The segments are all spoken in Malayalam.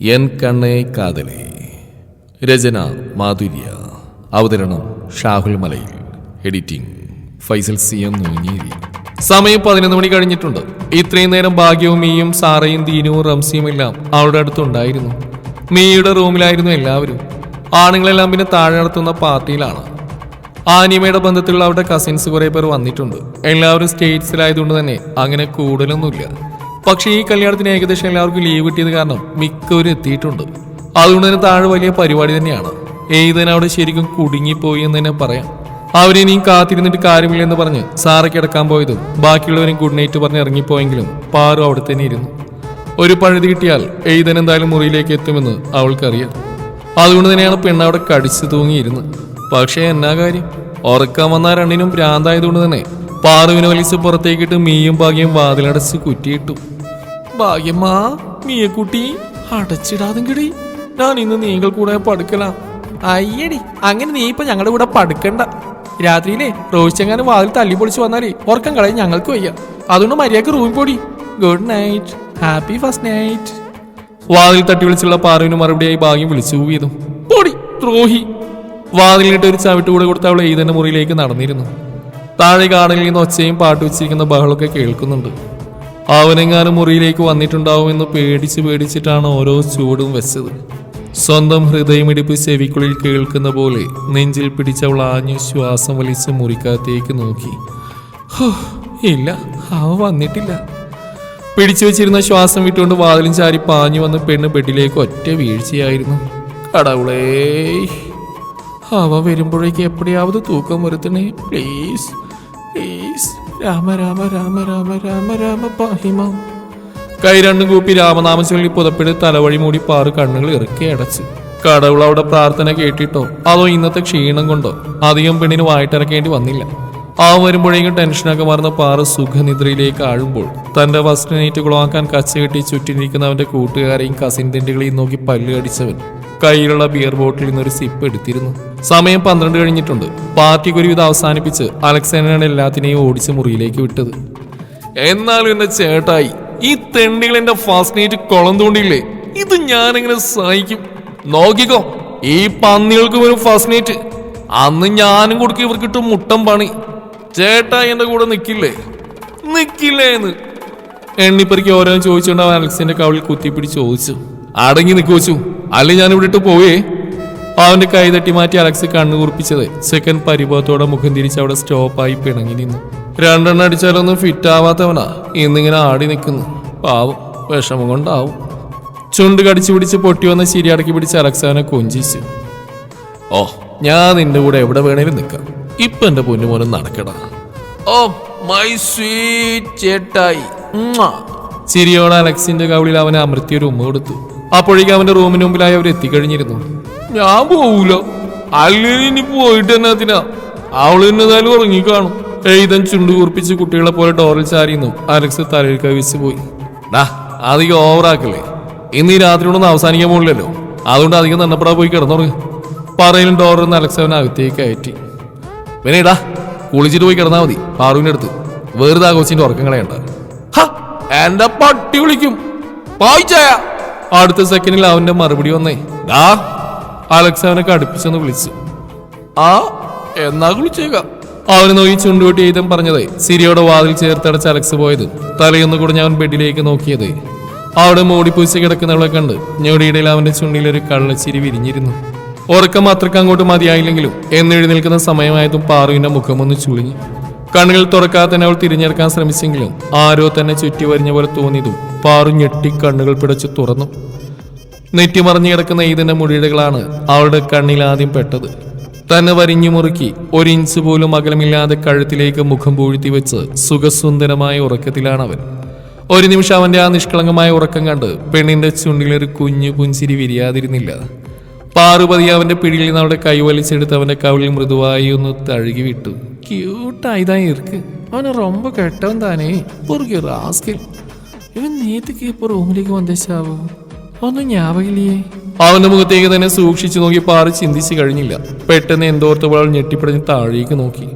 എൻ കണ്ണേ കാതലേ. രചന മാധുര്യ. അവതരണം Shahul Malayil. Editing Faisal C M Noonjeri. സമയം പതിനൊന്ന് മണി കഴിഞ്ഞിട്ടുണ്ട്. ഇത്രയും നേരം ഭാഗ്യവും മീയും സാറയും ദീനുവും റംസിയും എല്ലാം അവളുടെ അടുത്തുണ്ടായിരുന്നു മീയുടെ റൂമിലായിരുന്നു എല്ലാവരും. ആണുങ്ങളെല്ലാം പിന്നെ താഴെ നടത്തുന്ന പാർട്ടിയിലാണ്. ആനിമയുടെ ബന്ധത്തിലുള്ള അവരുടെ കസിൻസ് കുറെ പേർ വന്നിട്ടുണ്ട്. എല്ലാവരും സ്റ്റേറ്റ്സിലായതുകൊണ്ട് തന്നെ അങ്ങനെ കൂടുതലൊന്നുമില്ല പക്ഷേ ഈ കല്യാണത്തിന് ഏകദേശം എല്ലാവർക്കും ലീവ് കിട്ടിയത് കാരണം മിക്കവരും എത്തിയിട്ടുണ്ട്. അതുകൊണ്ട് തന്നെ താഴെ വലിയ പരിപാടി തന്നെയാണ്. ഏതിന് അവിടെ ശരിക്കും കുടുങ്ങിപ്പോയി എന്ന് തന്നെ പറയാം. അവരിനിയും കാത്തിരുന്നിട്ട് കാര്യമില്ല എന്ന് പറഞ്ഞ് സാറ് കിടക്കാൻ പോയതും ബാക്കിയുള്ളവരും ഗുഡ് നൈറ്റ് പറഞ്ഞ് ഇറങ്ങിപ്പോയെങ്കിലും പാറു അവിടെ തന്നെ ഇരുന്നു. ഒരു പഴുതി കിട്ടിയാൽ എഴുതൻ എന്തായാലും മുറിയിലേക്ക് എത്തുമെന്ന് അവൾക്കറിയാം. അതുകൊണ്ട് തന്നെയാണ് പെണ്ണ് അവിടെ കടിച്ചു തൂങ്ങിയിരുന്നത്. പക്ഷേ എന്നാ കാര്യം? ഉറക്കാൻ വന്ന രണ്ടിനും ഭ്രാന്തായതുകൊണ്ട് തന്നെ പാറുവിനെ വലിച്ച് പുറത്തേക്കിട്ട് മീയും ഭാഗ്യം വാതിലടച്ച് കുറ്റിയിട്ടു. ഭാഗ്യമ്മാ മീയക്കുട്ടി. അടച്ചിടാതും കിടി ഞാൻ ഇന്ന് നീങ്ങൾ കൂടെ പടുക്കലാം. അയ്യടി അങ്ങനെ നീ ഇപ്പൊ ഞങ്ങളുടെ കൂടെ പടുക്കണ്ട. രാത്രിയിലെ റോഹിച്ചെങ്ങാനും വാതിൽ തല്ലി പൊളിച്ചു വന്നാലേ ഉറക്കം കളയും ഞങ്ങൾക്ക് വയ്യ. അതുകൊണ്ട് മര്യാദയ്ക്ക് റൂമിൽ പോടി. Good night happy first night വാതിൽ തട്ടി വിളിച്ചുള്ള പാറുവിന് മറുപടിയായി ഭാഗ്യം വിളിച്ചു പോയതും പൊടി ദ്രോഹി. വാതിലിട്ട് ഒരു ചവിട്ട് കൂടെ കൊടുത്ത് അവൾ എയ്തന്റെ മുറിയിലേക്ക് നടന്നിരുന്നു. താഴെ കാണലിൽ നിന്ന് ഒച്ചയും പാട്ട് വെച്ചിരിക്കുന്ന ബഹളമൊക്കെ കേൾക്കുന്നുണ്ട്. അവനെങ്ങാനും മുറിയിലേക്ക് വന്നിട്ടുണ്ടാവുമെന്ന് പേടിച്ച് പേടിച്ചിട്ടാണ് ഓരോ ചൂടും വെച്ചത്. സ്വന്തം ഹൃദയമിടിപ്പ് ചെവിക്കുള്ളിൽ കേൾക്കുന്ന പോലെ നെഞ്ചിൽ പിടിച്ചവൾ ആഞ്ഞു ശ്വാസം വലിച്ച് മുറിക്കകത്തേക്ക് നോക്കി. ഇല്ല അവ വന്നിട്ടില്ല. പിടിച്ചു വെച്ചിരുന്ന ശ്വാസം വിട്ടുകൊണ്ട് വാതിലും ചാരി പാഞ്ഞു വന്ന് പെണ്ണ് ബെഡിലേക്ക് ഒറ്റ വീഴ്ചയായിരുന്നു. കടവുളേ അവ വരുമ്പോഴേക്ക് എപ്പോഴാവത് തൂക്കം വരുത്തണേ? പ്ലീസ്. പ്ലീസ് രാമ രാമ രാമ രാമ രാമ രാമ പാഹിമ. കൈ രണ്ടും കൂപ്പി രാമനാമം ചൊല്ലി പുതപ്പിട് തലവഴി മൂടി പാറ് കണ്ണുകൾ ഇറക്കി അടച്ച്. കടവുൾ അവിടെ പ്രാർത്ഥന കേട്ടിട്ടോ? അതോ ഇന്നത്തെ ക്ഷീണം കൊണ്ടോ? അധികം പെണ്ണിന് വായിട്ടിറക്കേണ്ടി വന്നില്ല. ആ വരുമ്പോഴേക്കും ടെൻഷനൊക്കെ മറന്ന് പാറ സുഖനിദ്രയിലേക്ക് ആഴുമ്പോൾ തന്റെ ഫസ്റ്റ് നൈറ്റ് കുളമാക്കാൻ കച്ച കെട്ടി ചുറ്റിനിരിക്കുന്നവന്റെ കൂട്ടുകാരെയും കസിൻ തിണ്ടികളെയും നോക്കി പല്ല് കടിച്ചവൻ കയ്യിലുള്ള ബിയർ ബോട്ടിൽ നിന്നൊരു സിപ്പ് എടുത്തിരുന്നു. സമയം പന്ത്രണ്ട് കഴിഞ്ഞിട്ടുണ്ട്. പാർട്ടിക്ക് ഒരുവിധം അവസാനിപ്പിച്ച് അലക്സാണ്ടറാണ് എല്ലാത്തിനെയും ഓടിച്ച് മുറിയിലേക്ക് വിട്ടത്. എന്നാലും എന്റെ ചേട്ടായി ഈ തെണ്ടികൾ എന്റെ ഫസ്റ്റ് നൈറ്റ് കുളം ഇത് ഞാനെങ്ങനെ സഹിക്കും? നോക്കിക്കോ ഈ പന്നികൾക്ക് ഒരു ഫസ്റ്റ് നൈറ്റ് അന്ന് ഞാനും കൊടുക്കും ഇവർക്കിട്ട് മുട്ടം പണി. ചേട്ടായി എന്റെ കൂടെ നിൽക്കില്ലേ നിക്കില്ലേ? എന്ന് എണ്ണിപ്പറിക്ക് ഓരോന്ന് ചോദിച്ചുകൊണ്ട് അവൻ അലക്സിന്റെ കവളിൽ കുത്തിപ്പിടിച്ച് ചോദിച്ചു. അടങ്ങി നിൽക്കുവച്ചു അല്ലെ ഞാൻ ഇവിടെ ഇട്ട് പോവേ അവന്റെ കൈ തട്ടി മാറ്റി അലക്സ് കണ്ണു കുറിപ്പിച്ചത്. സെക്കൻഡ് പരിഭവത്തോടെ മുഖം തിരിച്ച് അവിടെ സ്റ്റോപ്പായി പിണങ്ങി നിന്നു. രണ്ടെണ്ണം അടിച്ചാലൊന്നും ഫിറ്റ് ആവാത്തവനാ. ഇന്നിങ്ങനെ ആടി നിൽക്കുന്നു. പാവം വിഷമം കൊണ്ടാവും. ചുണ്ട് കടിച്ചു പിടിച്ച് പൊട്ടി വന്ന ശരി അടക്കി പിടിച്ച് അലക്സ് അവനെ കൊഞ്ചിച്ചു. ഓ ഞാൻ നിന്റെ കൂടെ എവിടെ വേണേലും നിൽക്കാം. ഇപ്പൊ എന്റെ പൊന്നുമോനും നടക്കടാ. ഓ മൈ സ്വീറ്റ് ചേട്ടായി. ചിരിയോടെ അലക്സിന്റെ കവിളിൽ അവനെ അമൃത്തിയൊരു ഉമ്മ കൊടുത്തു. അപ്പോഴേക്കും അവന്റെ റൂമിന് മുമ്പിലായി അവർ എത്തിക്കഴിഞ്ഞിരുന്നു. ഞാൻ പോവൂല. അല്ലെങ്കിൽ ഇനി പോയിട്ട് തന്നെ അതിനാ. അവൾ എന്നതായാലും ഉറങ്ങിക്കാണും. എഴുതൻ ചുണ്ടു കുറിപ്പിച്ച് കുട്ടികളെ പോലെ ഡോറിൽ ചാരിന്നു അലക്സ് തലയിൽ കവിച്ച് പോയി. ഡാ അധികം ഓവറാക്കല്ലേ ഇന്ന് ഈ രാത്രി കൊണ്ടൊന്നും അവസാനിക്കാൻ പോകില്ലല്ലോ അതുകൊണ്ട് അധികം നന്നപ്പെടാ പോയി കിടന്നുറങ്ങ്. പറയിലും ഡോറിന്ന് അലക്സ് അവൻ അകത്തേക്ക് കയറ്റി. വിനേടാ കുളിച്ചിട്ട് പോയി കിടന്നാ മതി. പാറുവിന്റെ അടുത്ത്. വെറുതെ ആ കൊച്ചിന്റെ ഉറക്കം കളയണ്ട. ഹ, എന്റെ പട്ടി വിളിക്കും. പായിച്ചായ അടുത്ത സെക്കൻഡിൽ അവന്റെ മറുപടി വന്നേ. ഡാ അലക്സ് അവനെ കടുപ്പിച്ചെന്ന് വിളിച്ചു. ആ എന്നാ കുളിച്ചേക്കാം. അവന് നോക്കി ചുണ്ടുവെട്ടി എഴുതം പറഞ്ഞത് സിരിയോടെ വാതിൽ ചേർത്തടച്ച് അലക്സ് പോയത്. തലയൊന്ന് കുടഞ്ഞ് അവൻ ബെഡിലേക്ക് നോക്കിയത്. അവിടെ മൂടിപ്പൂച്ച് കിടക്കുന്നവളെ കണ്ട് ഞൊടിയിടയിൽ അവന്റെ ചുണ്ടിൽ ഒരു കള്ളച്ചിരി വിരിഞ്ഞിരുന്നു. ഉറക്കം അത്രയ്ക്ക് അങ്ങോട്ട് മതിയായില്ലെങ്കിലും എന്നെഴുന്നേൽക്കുന്ന സമയമായതും പാറുവിന്റെ മുഖമൊന്ന് ചുളിഞ്ഞു. കണ്ണുകൾ തുറക്കാതെ തന്നെ അവൾ തിരിഞ്ഞെടുക്കാൻ ശ്രമിച്ചെങ്കിലും ആരോ തന്നെ ചുറ്റി വരിഞ്ഞ പോലെ തോന്നിയതും പാറു ഞെട്ടി കണ്ണുകൾ പിടച്ചു തുറന്നു. നെറ്റിമറിഞ്ഞു കിടക്കുന്ന ഈതിന്റെ മുടിയിടകളാണ് അവളുടെ കണ്ണിൽ ആദ്യം പെട്ടത്. തന്നെ വരിഞ്ഞു മുറുക്കി ഒരു ഇഞ്ച് പോലും അകലമില്ലാതെ കഴുത്തിലേക്ക് മുഖം പൂഴ്ത്തി വെച്ച് സുഖസുന്ദരമായ ഉറക്കത്തിലാണവൻ. ഒരു നിമിഷം അവന്റെ ആ നിഷ്കളങ്കമായ ഉറക്കം കണ്ട് പെണ്ണിന്റെ ചുണ്ടിലൊരു കുഞ്ഞു പുഞ്ചിരി വിരിയാതിരുന്നില്ല. പാർവതി അവന്റെ പിടിയിൽ നിന്ന് അവളുടെ കൈ വലിച്ചെടുത്ത് അവന്റെ കവിളിൽ മൃദുവായി ഒന്ന് തഴുകി വിട്ടു ക്യൂട്ടായതായി ഇർക്ക് അവന് റൊമ്പ കെട്ടവൻ താനേ. റാസ്കിൽ ഇവൻ നീത്തിക്ക് ഇപ്പൊ റൂമിലേക്ക് വന്നേച്ചാവോ? ഒന്നും ഞാവകില്ലേ അവന്റെ മുഖത്തേക്ക് തന്നെ സൂക്ഷിച്ചു നോക്കി പാറി ചിന്തിച്ചു കഴിഞ്ഞില്ല. പെട്ടെന്ന് എന്തോർത്തപ്പോൾ അവൾ ഞെട്ടിപ്പടഞ്ഞ് താഴേക്ക് നോക്കി.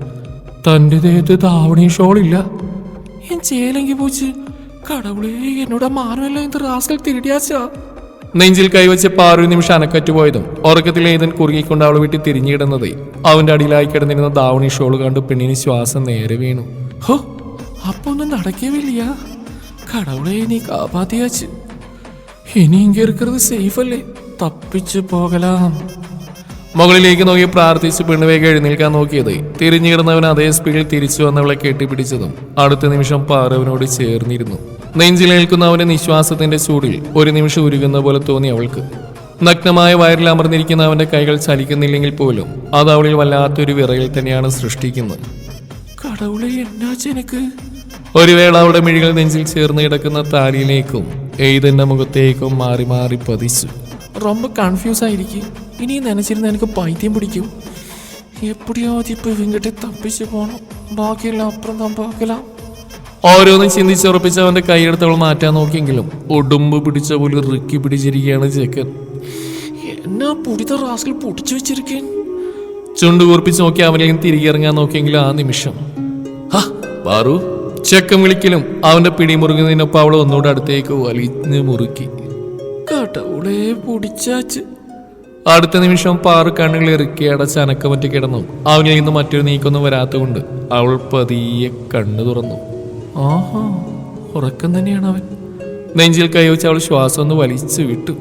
തന്റെ ദേഹത്ത് താവണി ഷോളില്ല ഞാൻ ചേലെങ്കി പോച്ച്. കടവുളേ എന്നോട് മാറുമല്ല എന്ത് റാസ്കൽ തിരിടിയാച്ചാ? നെഞ്ചിൽ കൈവച്ച് പാറു നിമിഷം അനക്കറ്റുപോയതും ഉറക്കത്തിൽ ഏതൻ കുറുകിക്കൊണ്ട് അവളെ വീട്ടിൽ തിരിഞ്ഞിടുന്നത് അവന്റെ അടിയിലായി കിടന്നിരുന്ന ദാവണി ഷോൾ കണ്ട് പെണ്ണിന് ശ്വാസം നേരെ വീണു. ഹോ അപ്പൊ ഒന്നും നടക്കവില്ല കടവുളെ നീ കാപ്പാത്തിയാച്ച്. ഇനി ഇങ്ങനെ ഇരിക്കുന്നത് സേഫ് അല്ലേ? തപ്പിച്ചു പോകലാം. മുകളിലേക്ക് നോക്കി പ്രാർത്ഥിച്ച് പെണ്ണുവേഗം എഴുന്നേൽക്കാൻ നോക്കിയത്. തിരിഞ്ഞു കിടന്നവൻ അതേ സ്പീഡിൽ തിരിച്ചു വന്നവളെ കെട്ടിപ്പിടിച്ചതും അടുത്ത നിമിഷം പാറവനോട് ചേർന്നിരുന്നു. നെഞ്ചിലേൽക്കുന്ന അവന്റെ നിശ്വാസത്തിന്റെ ചൂടിൽ ഒരു നിമിഷം ഉരുകുന്ന പോലെ തോന്നി അവൾക്ക്. നഗ്നമായ വയറിൽ അമർന്നിരിക്കുന്ന അവന്റെ കൈകൾ ചലിക്കുന്നില്ലെങ്കിൽ പോലും അത് അവളിൽ വല്ലാത്തൊരു വിറയിൽ തന്നെയാണ് സൃഷ്ടിക്കുന്നത്. കടവുളെ ഒരു വേള അവളുടെ മിഴികൾ നെഞ്ചിൽ ചേർന്ന് കിടക്കുന്ന താലിയിലേക്കും എയ്തെന്റെ മുഖത്തേക്കും മാറി മാറി പതിച്ചു. റൊമ്പ് കൺഫ്യൂസ് ആയിരിക്കും. ഇനി നനച്ചിരുന്ന എനിക്ക് പൈത്യം പിടിക്കും. എപ്പടിയോ ചിപ്പ് വിങ്കട്ടെ തപ്പിച്ചു പോണം. ബാക്കിയുള്ള അപ്പുറം തമ്പാക്കലാം ഓരോന്നും ചിന്തിച്ചുറപ്പിച്ച് അവന്റെ കൈയെടുത്തവൾ മാറ്റാൻ നോക്കിയെങ്കിലും ഒടുമ്പ് പിടിച്ച പോലെ റിക്കി പിടിച്ചിരിക്കുകയാണ് ചേക്കൻ എന്നാ പുടിത റാസിൽ പൊടിച്ചു വെച്ചിരിക്കൻ? ചുണ്ടുകൂർപ്പിച്ച് നോക്കി അവനെയും തിരികെ ഇറങ്ങാൻ നോക്കിയെങ്കിലും ആ നിമിഷം. ആ ബാറു. ചെക്കൻ വിളിക്കലും അവന്റെ പിടി മുറുകുന്നതിനൊപ്പം അവൾ ഒന്നുകൂടെ അടുത്തേക്ക് വലിഞ്ഞു മുറുക്കി. കടവുളെ പൊടിച്ചാച്ച്. അടുത്ത നിമിഷം പാറു കണ്ണുകൾ ഇറുക്കി അടച്ച് അനക്കമറ്റി കിടന്നു. അവനിൽ നിന്ന് മറ്റൊരു നീക്കൊന്നും വരാത്തതുകൊണ്ട് അവൾ പതിയെ കണ്ണു തുറന്നു. ആഹാ ഉറക്കം തന്നെയാണ് അവൻ. നെഞ്ചിൽ കൈവച്ച് അവൾ ശ്വാസം ഒന്ന് വലിച്ചു വിട്ടു.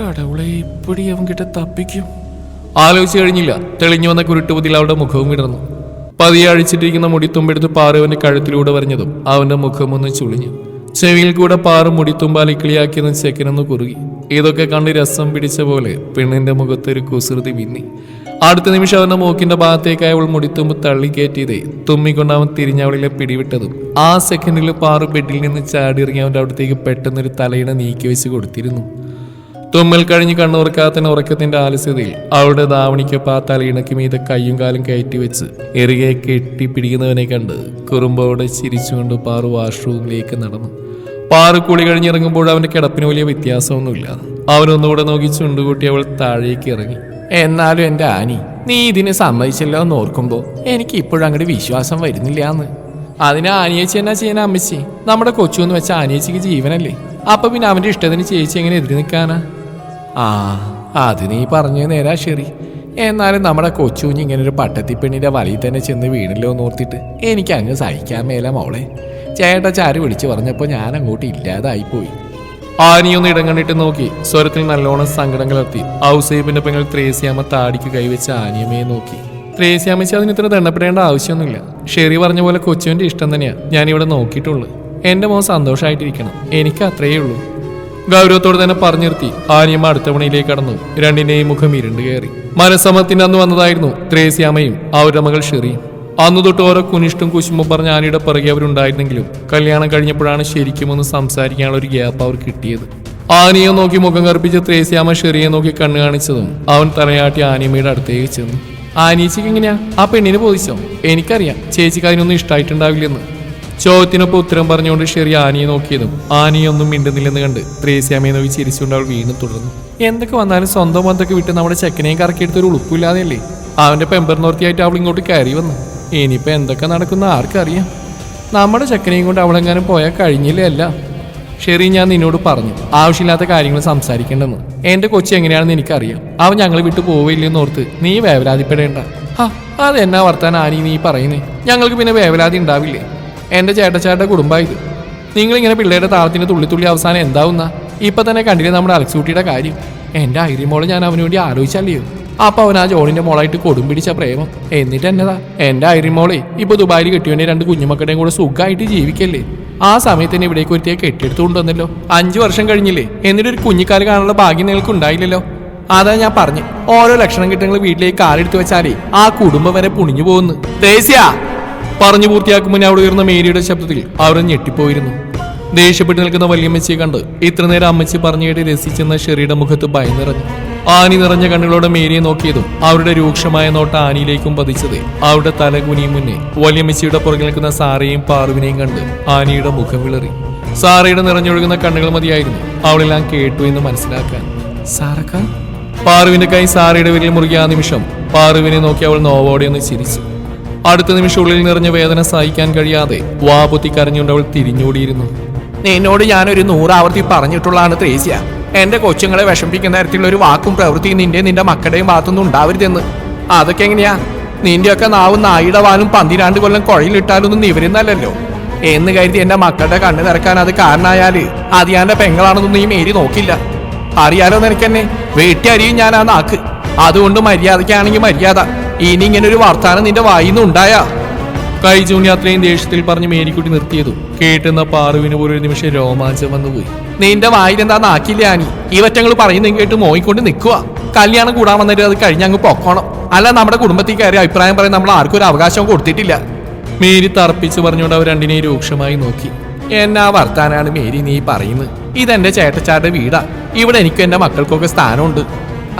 കടവുളെ ഇപ്പടി അവൻ കിട്ട തപ്പിക്കും. ആലോചിച്ചു കഴിഞ്ഞില്ല. തെളിഞ്ഞു വന്ന കുരുട്ടുപതിൽ അവളുടെ മുഖവും വിടർന്നു പതിയെ അഴിച്ചിട്ടിരിക്കുന്ന മുടിത്തുമ്പെടുത്ത് പാറുവിന്റെ കഴുത്തിലൂടെ വരഞ്ഞതും അവന്റെ മുഖം ഒന്ന് ചുളിഞ്ഞു. ചെവിയിൽ കൂടെ പാറു മുടിത്തുമ്പാലിക്കിളിയാക്കിയെന്ന് ചെക്കനൊന്ന് കുറുകി. ഇതൊക്കെ കണ്ട് രസം പിടിച്ച പോലെ പെണ്ണിന്റെ മുഖത്ത് ഒരു കുസൃതി മിന്നി അടുത്ത നിമിഷം അവന്റെ മൂക്കിന്റെ ഭാഗത്തേക്കായി അവൾ മുടിത്തുമ്പ് തള്ളിക്കയറ്റിയതേ തുമ്മിക്കൊണ്ട് അവൻ തിരിഞ്ഞവളിലെ പിടിവിട്ടതും. ആ സെക്കൻഡിൽ പാറു ബെഡിൽ നിന്ന് ചാടിയിറങ്ങി അവന്റെ അടുത്തേക്ക് പെട്ടെന്നൊരു തലയിണ നീക്കി വെച്ച് കൊടുത്തിരുന്നു. തുമ്മൽ കഴിഞ്ഞ് കണ്ണുറക്കാത്തന് ഉറക്കത്തിന്റെ ആലസ്യതയിൽ അവളുടെ ധാവണിക്കൊപ്പം ആ ഇണക്കി മീതെ കയ്യും കാലും കയറ്റി വെച്ച് എറികെ കെട്ടി പിടിക്കുന്നവനെ കണ്ട് കുറുമ്പോടെ ചിരിച്ചുകൊണ്ട് പാറു വാഷ്റൂമിലേക്ക് നടന്നു. പാറു കൂടി കഴിഞ്ഞിറങ്ങുമ്പോൾ അവന്റെ കിടപ്പിന് വലിയ വ്യത്യാസമൊന്നുമില്ല. അവനൊന്നുകൂടെ നോക്കി ചുണ്ടുകൂട്ടി അവൾ താഴേക്ക് ഇറങ്ങി. എന്നാലും എന്റെ ആനി നീ ഇതിനെ സമ്മതിച്ചല്ലോ എന്ന് ഓർക്കുമ്പോ എനിക്ക് ഇപ്പോഴും അങ്ങോട്ട് വിശ്വാസം വരുന്നില്ല എന്ന് അതിന് ആനിയേച്ചി എന്നാ ചെയ്യാൻ അമ്മച്ചി? നമ്മുടെ കൊച്ചു എന്ന് വെച്ച ആനിയേച്ചിക്ക് ജീവനല്ലേ? അപ്പൊ പിന്നെ അവന്റെ ഇഷ്ടത്തിന് ചേച്ചി എങ്ങനെ എതിരി നിൽക്കാനാ? ആ അത് നീ പറഞ്ഞു നേരാ ശരി. എന്നാലും നമ്മുടെ കൊച്ചുകുഞ്ഞ് ഇങ്ങനെ ഒരു പട്ടത്തിപ്പെണ്ണിന്റെ വലയിൽ തന്നെ ചെന്ന് വീണല്ലോ എന്ന് ഓർത്തിട്ട് എനിക്ക് അങ്ങ് സഹിക്കാൻ മേല മോളെ. ചേട്ടാ ചാര് വിളിച്ചു പറഞ്ഞപ്പോൾ ഞാൻ അങ്ങോട്ട് ഇല്ലാതായിപ്പോയി ആനിയൊന്ന് ഇടം കണ്ടിട്ട് നോക്കി. സ്വരത്തിൽ നല്ലോണം സങ്കടം കലർത്തി. ഔസേബിന്റെ പെങ്ങൾ ത്രേസ്യാമ്മ താടിക്ക് കൈവച്ച ആനിയമ്മയെ നോക്കി. ത്രേസ്യാമ്മച്ചി അതിന് ഇത്ര ദണ്ണപ്പെടേണ്ട ആവശ്യമൊന്നുമില്ല. ഷെറി പറഞ്ഞ പോലെ കൊച്ചുവിന്റെ ഇഷ്ടം തന്നെയാ. ഞാനിവിടെ നോക്കിയിട്ടുള്ളൂ. എന്റെ മോൻ സന്തോഷമായിട്ടിരിക്കണം എനിക്ക് അത്രയേ ഉള്ളൂ. ഗൗരവത്തോടെ തന്നെ പറഞ്ഞു നിർത്തി. ആനിയമ്മ അടുത്ത മണിയിലേക്ക് കടന്നു. രണ്ടിന്റെയും മുഖം ഇരുണ്ട് കയറി. മനസ്സമ്മത്തിന് അന്ന് വന്നതായിരുന്നു ത്രേസ്യാമയും അവരുടെ മകൾ ഷെറിയും. അന്നു തൊട്ട് ഓരോ കുനിഷ്ടും കുശുമ്പും പറഞ്ഞ ആനയുടെ പിറകെ അവരുണ്ടായിരുന്നെങ്കിലും കല്യാണം കഴിഞ്ഞപ്പോഴാണ് ശരിക്കും ഒന്ന് സംസാരിക്കാനുള്ള ഒരു ഗ്യാപ്പ് അവർ കിട്ടിയത്. ആനയെ നോക്കി മുഖം കറുപ്പിച്ച് ത്രേസ്യാമ ഷെറിയെ നോക്കി കണ്ണു കാണിച്ചതും അവൻ തലയാട്ടി ആനിയമ്മയുടെ അടുത്തേക്ക് ചെന്നു. ആനീച്ചിക്ക് എങ്ങനെയാ? ആ പെണ്ണിനെ ബോധിച്ചോ എനിക്കറിയാം. ചേച്ചിക്ക് അതിനൊന്നും ഇഷ്ടമായിട്ടുണ്ടാവില്ലെന്ന് ചോദ്യത്തിനൊപ്പം ഉത്തരം പറഞ്ഞുകൊണ്ട് ഷെറി ആനിയെ നോക്കിയതും. ആനിയൊന്നും മിണ്ടുന്നില്ലെന്ന് കണ്ട് ത്രേസ്യാമയെ നോക്കി ചിരിച്ചുകൊണ്ട് അവൾ വീണ്ടും തുടർന്നു. എന്തൊക്കെ വന്നാലും സ്വന്തം ബന്ധമൊക്കെ വിട്ട് നമ്മുടെ ചെക്കനെയും കറക്കിയെടുത്തൊരു ഉളുപ്പില്ലാതെയല്ലേ അവന്റെ പെമ്പറിനോർത്തിയായിട്ട് അവൾ ഇങ്ങോട്ട് കയറി വന്നു. ഇനിയിപ്പോൾ എന്തൊക്കെ നടക്കുന്ന ആർക്കറിയാം? നമ്മുടെ ചെക്കനെയും കൊണ്ട് അവളെങ്ങാനും പോയാൽ കഴിഞ്ഞില്ലേ അല്ല? ഷെറി ഞാൻ നിന്നോട് പറഞ്ഞു. ആവശ്യമില്ലാത്ത കാര്യങ്ങൾ സംസാരിക്കേണ്ടെന്ന്. എന്റെ കൊച്ചി എങ്ങനെയാണെന്ന് എനിക്കറിയാം. അവൻ ഞങ്ങൾ വിട്ടു പോവില്ലെന്ന് ഓർത്ത് നീ വേവലാതിപ്പെടേണ്ട. ഹാ അതെന്നാ വർത്താൻ ആനി നീ പറയുന്നേ? ഞങ്ങൾക്ക് പിന്നെ വേവലാതി ഉണ്ടാവില്ലേ? എന്റെ ചേട്ടച്ചാരുടെ കുടുംബമായത് നിങ്ങളിങ്ങനെ പിള്ളേരുടെ താളത്തിന് തുള്ളി തുള്ളി അവസാനം എന്താവുന്ന? ഇപ്പൊ തന്നെ കണ്ടില്ലേ നമ്മുടെ അലക്സൂട്ടിയുടെ കാര്യം? എന്റെ ഐരിമോൾ ഞാൻ അവന് വേണ്ടി ആലോചിച്ചല്ലയോ? അപ്പൊ അവൻ ആ ജോണിന്റെ മോളായിട്ട് കൊടും പിടിച്ച പ്രേമം. എന്നിട്ട് എന്നതാ? എന്റെ ഐറിമോളെ ഇപ്പൊ ദുബായിൽ കെട്ടിയവനെ രണ്ട് കുഞ്ഞുമക്കളുടെയും കൂടെ സുഖമായിട്ട് ജീവിക്കല്ലേ? ആ സമയത്ത് തന്നെ ഇവിടേക്ക് ഒരുത്തിയെ കെട്ടിയെടുത്തു കൊണ്ടുവന്നല്ലോ. അഞ്ചു വർഷം കഴിഞ്ഞില്ലേ? എന്നിട്ട് ഒരു കുഞ്ഞിക്കാൽ കാണാനുള്ള ഭാഗ്യം നിങ്ങൾക്ക് ഉണ്ടായില്ലല്ലോ? അതാ ഞാൻ പറഞ്ഞു. ഓരോ ലക്ഷണം കിട്ടുന്ന വീട്ടിലേക്ക് കാലെടുത്ത് വെച്ചാലേ ആ കുടുംബം വരെ പുണിഞ്ഞു പോകുന്നു. ദേശീയ പറഞ്ഞു പൂർത്തിയാക്കും മുന്നേ അവിടെ ഉയർന്ന മേരിയുടെ ശബ്ദത്തിൽ അവർ ഞെട്ടിപ്പോയിരുന്നു. ദേഷ്യപ്പെട്ട് നിൽക്കുന്ന വല്യമ്മച്ചിയെ കണ്ട് ഇത്ര നേരം അമ്മച്ചി പറഞ്ഞു രസിച്ചെന്ന ഷെറിയുടെ മുഖത്ത് ഭയം നിറഞ്ഞു. ആനി നിറഞ്ഞ കണ്ണുകളോടെ മേരിയെ നോക്കിയതും അവരുടെ രൂക്ഷമായ നോട്ട ആനിയിലേക്കും പതിച്ചത് അവരുടെ തലകുനിയും മുന്നേ വല്യമ്മച്ചിയുടെ പുറകിൽ നിൽക്കുന്ന സാറയും പാർവിനെയും കണ്ട് ആനിയുടെ മുഖം വിളറി. സാറയുടെ നിറഞ്ഞൊഴുകുന്ന കണ്ണുകൾ മതിയായിരുന്നു അവളെല്ലാം കേട്ടു എന്ന് മനസ്സിലാക്കാൻ. സാറക്ക? പാറുവിന്റെ കൈ സാറയുടെ വിരൽ മുറുകിയ ആ നിമിഷം പാറുവിനെ നോക്കി അവൾ നോവോടെ ഒന്ന് ചിരിച്ചു. അടുത്ത നിമിഷം ഉള്ളിൽ നിറഞ്ഞ വേദന സഹിക്കാൻ കഴിയാതെ വാ പൊത്തി കരഞ്ഞുകൊണ്ട് അവൾ തിരിഞ്ഞോടിയിരുന്നു. നിന്നോട് ഞാനൊരു നൂറാവർത്തി പറഞ്ഞിട്ടുള്ളതാണ് ത്രേസ്യ. എന്റെ കൊച്ചുങ്ങളെ വിഷമിപ്പിക്കുന്ന തരത്തിലുള്ള ഒരു വാക്കും പ്രവൃത്തിയും നിന്റെ നിന്റെ മക്കളുടെയും ഭാഗത്തുനിന്ന് ഉണ്ടാവരുതെന്ന്. അതൊക്കെ എങ്ങനെയാ? നിന്റെയൊക്കെ നാവും നായിയുടെ വാലും പന്തിരാണ്ട് കൊല്ലം കുഴയിലിട്ടാലൊന്നും നിവരുന്നല്ലോ എന്ന് കരുതി എന്റെ മക്കളുടെ കണ്ണു നിറക്കാൻ അത് കാരണമായാൽ അത് ഞാൻ പെങ്ങളാണെന്നൊന്നും ഈ മേരി നോക്കില്ല. അറിയാലോ നിനക്കെന്നെ? വീട്ടിൽ അരിയും ഞാൻ ആ നാക്ക്. അതുകൊണ്ട് മര്യാദയ്ക്കാണെങ്കിൽ മര്യാദ. ഇനി ഇങ്ങനെ ഒരു വർത്താനം നിന്റെ വായിന്ന് ഉണ്ടായാ? കൈ ചൂണ്ടി അത്രയും ദേഷ്യത്തിൽ പറഞ്ഞ് മേരിക്കുട്ടി നിർത്തിയതും കേട്ടുന്ന പാറുവിന് പോലും ഒരു നിമിഷം രോമാഞ്ചം വന്നുപോയി നിന്റെ വായിൽ വായിലെന്താ നാക്കില്ല ആനി ഈ വറ്റങ്ങൾ പറയുന്നത് കേട്ട് മോയിക്കൊണ്ട് നിൽക്കുക കല്യാണം കൂടാൻ വന്നിട്ട് അത് കഴിഞ്ഞ് അങ്ങ് പൊക്കോണം. അല്ല നമ്മുടെ കുടുംബത്തിൽ കയറി അഭിപ്രായം പറയാൻ നമ്മൾ ആർക്കും ഒരു അവകാശവും കൊടുത്തിട്ടില്ല. മേരി തറപ്പിച്ച് പറഞ്ഞുകൊണ്ട് അവർ രണ്ടിനെയും രൂക്ഷമായി നോക്കി. എന്നാ വർത്താനാണ് മേരി നീ പറയുന്നത്? ഇതെന്റെ ചേട്ടച്ചാരുടെ വീടാ. ഇവിടെ എനിക്കും എന്റെ മക്കൾക്കൊക്കെ സ്ഥാനമുണ്ട്.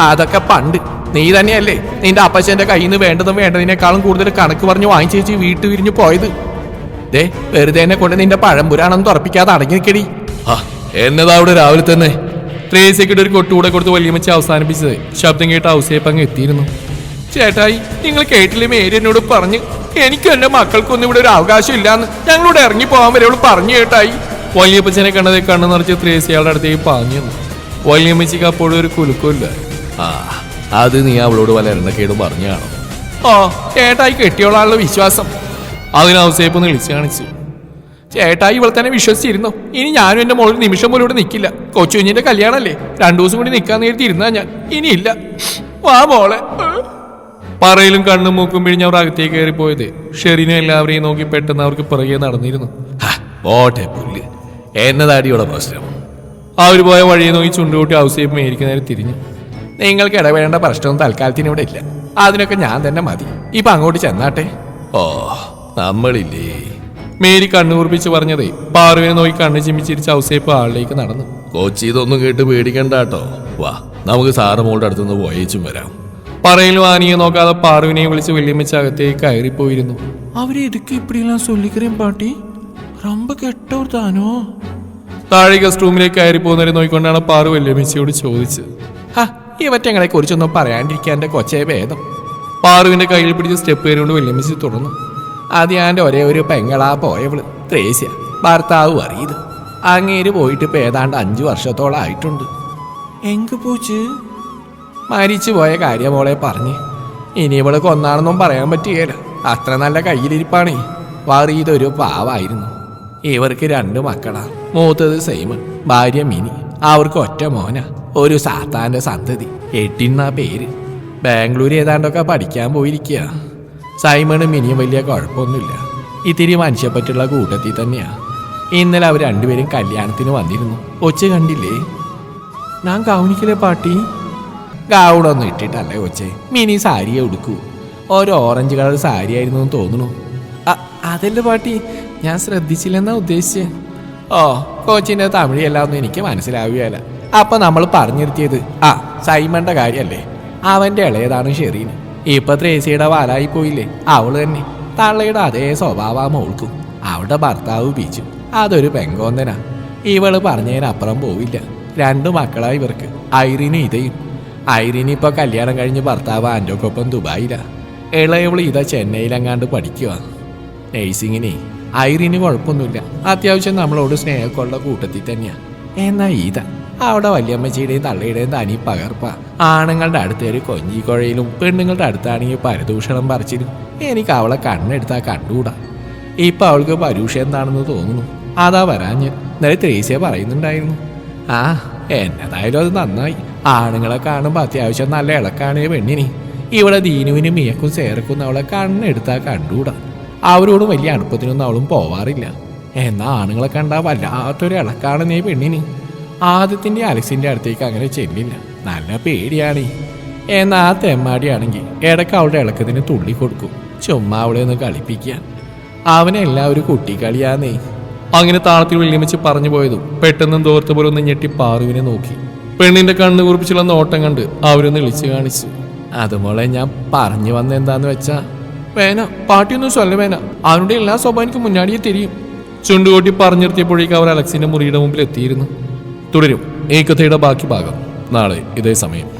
അതൊക്കെ പണ്ട് നീ തന്നെയല്ലേ നിന്റെ അപ്പച്ചന്റെ കയ്യിൽ നിന്ന് വേണ്ടതും വേണ്ടതിനേക്കാളും കൂടുതൽ കണക്ക് പറഞ്ഞ് വാങ്ങിച്ചേച്ച് വീട്ടു വിരിഞ്ഞു പോയത്. ദേ വെറുതെ എന്നെ കൊണ്ട് നിന്റെ പഴംപുരാണെന്ന് തുറപ്പിക്കാതെ അടങ്ങി നിൽക്കടി എന്നതാ അവിടെ രാവിലെ തന്നെ? ത്രേസ്യക്കിട്ട് ഒരു കൊട്ടുകൂടെ കൊടുത്ത് വല്യമ്മച്ചി അവസാനിപ്പിച്ചത്. ശബ്ദം കേട്ട് ഔസേപ്പ് അങ്ങ് എത്തിയിരുന്നു. ചേട്ടായി നിങ്ങൾ കേട്ടില്ലേ മേരി എന്നോട് പറഞ്ഞ്? എനിക്കും എന്റെ മക്കൾക്കൊന്നും ഇവിടെ ഒരു അവകാശം ഇല്ലാന്ന്. ഞങ്ങളോട് ഇറങ്ങി പോകാൻ വരെ അവൾ പറഞ്ഞു കേട്ടായി വല്യപ്പച്ചനെ കണ്ടതേ കണ്ണു നിറച്ച് ത്രേസ്യയാളുടെ അടുത്തേക്ക് പാഞ്ഞു വല്യമ്മച്ചിക്ക് അപ്പോഴും ഒരു കുലുക്കമില്ല ആ അത് നീ അവളോട് വല്ല എണ്ണക്കേടും പറഞ്ഞാണോ? ഓ ചേട്ടായി കെട്ടിയോളാണല്ലോ വിശ്വാസം. അതിന് ഔസേപ്പ് ഒന്ന് വിളിച്ചു കാണിച്ചു. ചേട്ടായി ഇവൾ തന്നെ വിശ്വസിച്ചിരുന്നു. ഇനി ഞാനും എന്റെ മോളൊരു നിമിഷം പോലും ഇവിടെ നിൽക്കില്ല കൊച്ചു കല്യാണമല്ലേ കല്യാണല്ലേ? രണ്ടു ദിവസം കൂടി നിൽക്കാൻ നേരത്തെ ഇരുന്നാ ഞാൻ. ഇനിയില്ല. വാ മോളെ. പറയിലും കണ്ണും മൂക്കും പിഴിഞ്ഞ് അവർ അകത്തേക്ക് കയറിപ്പോയത്. ഷെറിനെ എല്ലാവരെയും നോക്കി പെട്ടെന്ന് അവർക്ക് പിറകെ നടന്നിരുന്നു. ഓട്ടെ പുല്ല്. എന്നതാടിയുള്ള പ്രശ്നം അവർ പോയ വഴിയെ നോക്കി ചുണ്ടുകൂട്ടി ഔസേപ്പ് ചെയ്യുമ്പോൾ നേരെ തിരിഞ്ഞു. നിങ്ങൾക്ക് ഇടപെടേണ്ട പ്രശ്നവും തൽക്കാലത്തിന് ഇവിടെ ഇല്ല. അതിനൊക്കെ ഞാൻ തന്നെ മതി. ഇപ്പൊ അങ്ങോട്ട് ചെന്നാട്ടെ. ഓ നമ്മളില്ലേ. മേരി കണ്ണുകുറിപ്പിച്ച് പറഞ്ഞതേ പാറുവിനെ നോക്കി കണ്ണു ചിമ്മിച്ചിരിച്ച് ഔസേപ്പ് ആളിലേക്ക് നടന്നു. കൊച്ചി ഇതൊന്നും കേട്ട് പേടിക്കണ്ട കേട്ടോ വാ നമുക്ക് സാറ് മോളുടെ അടുത്തുനിന്ന് പോയേച്ചും വരാം. പറയിൽ വാനിയെ നോക്കാതെ പാറുവിനെ വിളിച്ച് വെള്ളിയമ്മച്ച് അകത്തേക്ക് കയറിപ്പോയിരുന്നു. അവരെ ഇതൊക്കെ ഇപ്പടിയെല്ലാം ചൊല്ലിക്കറിയും പാട്ടി? റമ്പ കെട്ടോ താനോ? താഴെ ഗസ്റ്റ് റൂമിലേക്ക് കയറി പോകുന്നവരെ നോക്കിക്കൊണ്ടാണ് പാറു വെല്ലുമിച്ചയോട് ചോദിച്ചത്. ഹ ഇവറ്റങ്ങളെ കുറിച്ചൊന്നും പറയാണ്ടിരിക്കാൻ എന്റെ കൊച്ചേ ഭേദം. പാറുവിന്റെ കയ്യിൽ പിടിച്ച് സ്റ്റെപ്പ് കയറിക്കൊണ്ട് വെല്ലുമിച്ച് തുടർന്നു അത് ഞാൻ ഒരേ ഒരു പെങ്ങളാ പോയവൾ ത്രേസ്യ ഭർത്താവ് അറിയത് അങ്ങേര് പോയിട്ട് ഇപ്പൊ ഏതാണ്ട് അഞ്ചു വർഷത്തോളം ആയിട്ടുണ്ട്. എങ്ക് പൂച്ച്? മരിച്ചു പോയ കാര്യം മോളെ പറഞ്ഞ്. ഇനി ഇവൾ കൊന്നാണെന്നും പറയാൻ പറ്റുകയില്ല അത്ര നല്ല കയ്യിലിരിപ്പാണേ. വറീതൊരു പാവായിരുന്നു. ഇവർക്ക് രണ്ട് മക്കളാ. മൂത്തത് സൈമൺ ഭാര്യ മിനി. അവർക്ക് ഒറ്റ മോന. ഒരു സാത്താന്റെ സന്തതി. എട്ടിന്നാ പേര്. ബാംഗ്ലൂർ ഏതാണ്ടൊക്കെ പഠിക്കാൻ പോയിരിക്കുക സൈമണും മിനിയും വലിയ കുഴപ്പമൊന്നുമില്ല. ഇത്തിരി മനുഷ്യപ്പറ്റുള്ള കൂട്ടത്തിൽ തന്നെയാ. ഇന്നലെ അവർ രണ്ടുപേരും കല്യാണത്തിന് വന്നിരുന്നു. ഒച്ച കണ്ടില്ലേ? ഞാൻ ഗൗണിക്കിലെ പാട്ടി? ഗൗണൊന്നും ഇട്ടിട്ടല്ലേ കൊച്ചേ. മിനി സാരിയെ ഉടുക്കൂ. ഒരു ഓറഞ്ച് കളർ സാരി ആയിരുന്നു എന്ന് തോന്നുന്നു അതല്ലേ പാട്ടി? ഞാൻ ശ്രദ്ധിച്ചില്ലെന്നാ ഉദ്ദേശിച്ചേ. ഓ കോച്ചിന്റെ തമിഴ് എല്ലാം എനിക്ക് മനസ്സിലാവുകയല്ല. അപ്പൊ നമ്മൾ പറഞ്ഞിരുത്തിയത് ആ സൈമന്റെ കാര്യമല്ലേ അവന്റെ ഇളയതാണ് ഷെറീന്. ഇപ്പൊ ത്രേസിയുടെ വാലായി പോയില്ലേ? അവൾ തന്നെ. തള്ളയുടെ അതേ സ്വഭാവ മോൾക്കും. അവളുടെ ഭർത്താവ് ബീച്ചു. അതൊരു പെങ്കോന്തനാ ഇവൾ പറഞ്ഞതിനപ്പുറം പോവില്ല. രണ്ടു മക്കളായി ഇവർക്ക്. ഐറിനും ഇതയും. ഐറിന് ഇപ്പൊ കല്യാണം കഴിഞ്ഞ് ഭർത്താവ് ആന്റോക്കൊപ്പം ദുബായിലാ. ഇളയവൾ ഇതാ ചെന്നൈയിലെങ്ങാണ്ട് പഠിക്കുക നേഴ്സിങ്ങിനെ. ഐറിന് കുഴപ്പമൊന്നുമില്ല. അത്യാവശ്യം നമ്മളോട് സ്നേഹമൊക്കെയുള്ള കൂട്ടത്തിൽ തന്നെയാണ് എന്നാ ഇതാ അവിടെ വല്യമ്മച്ചിയുടെയും തള്ളയുടെയും തനി പകർപ്പ. ആണുങ്ങളുടെ അടുത്ത് ഒരു കൊഞ്ചിക്കുഴയിലും പെണ്ണുങ്ങളുടെ അടുത്താണെങ്കിൽ പരദൂഷണം പറിച്ചിരും എനിക്ക് അവളെ കണ്ണെടുത്താൽ കണ്ടുകൂടാ ഇപ്പം അവൾക്ക് പരൂഷ എന്താണെന്ന് തോന്നുന്നു. അതാ വരാഞ്ഞ്. ഇന്നലെ ത്രേസ്യ പറയുന്നുണ്ടായിരുന്നു. ആ എന്നതായാലും അത് നന്നായി. ആണുങ്ങളെ കാണുമ്പോൾ അത്യാവശ്യം നല്ല ഇളക്കാണ് പെണ്ണിനെ. ഇവിടെ ദീനുവിനും മിയക്കും സേറക്കും അവളെ കണ്ണെടുത്താൽ കണ്ടുകൂടാ അവരോടും വലിയ അടുപ്പത്തിനൊന്നും അവളും പോവാറില്ല. എന്നാ ആണുങ്ങളെ കണ്ടാ വല്ലാത്തൊരു ഇളക്കാണ് നീ പെണ്ണിന്. ആദ്യത്തിന്റെ അലക്സിന്റെ അടുത്തേക്ക് അങ്ങനെ ചെല്ലില്ല. നല്ല പേടിയാണ്. എന്നാ ആ തെമ്മാടിയാണെങ്കിൽ ഇടയ്ക്ക് അവളുടെ ഇളക്കത്തിന് തുള്ളി കൊടുക്കും. ചുമ്മാ അവളെ ഒന്ന് കളിപ്പിക്കാൻ അവനെല്ലാം ഒരു കുട്ടിക്കളിയാന്നേ. അങ്ങനെ താളത്തിൽ വെള്ളിയമ്മച്ച് പറഞ്ഞു പോയതും പെട്ടെന്ന് തോർത്ത പോലെ ഒന്ന് ഞെട്ടി പാറുവിനെ നോക്കി. പെണ്ണിന്റെ കണ്ണ് കുറിപ്പിച്ചുള്ള നോട്ടം കണ്ട് അവരൊന്ന് വിളിച്ചു കാണിച്ചു. അതുമോളെ ഞാൻ പറഞ്ഞു വന്ന എന്താന്ന് വേന പാട്ടിയൊന്നും സ്വല്ല വേന. അവനുടെ എല്ലാ സ്വഭാവം എനിക്ക് മുന്നാടിയെ തിരിയും. ചുണ്ടുകൂട്ടി പറഞ്ഞു നിർത്തിയപ്പോഴേക്ക് അവർ അലക്സിന്റെ മുറിയുടെ മുമ്പിൽ എത്തിയിരുന്നു. തുടരും. ഈ കഥയുടെ ബാക്കി ഭാഗം. നാളെ ഇതേ സമയം.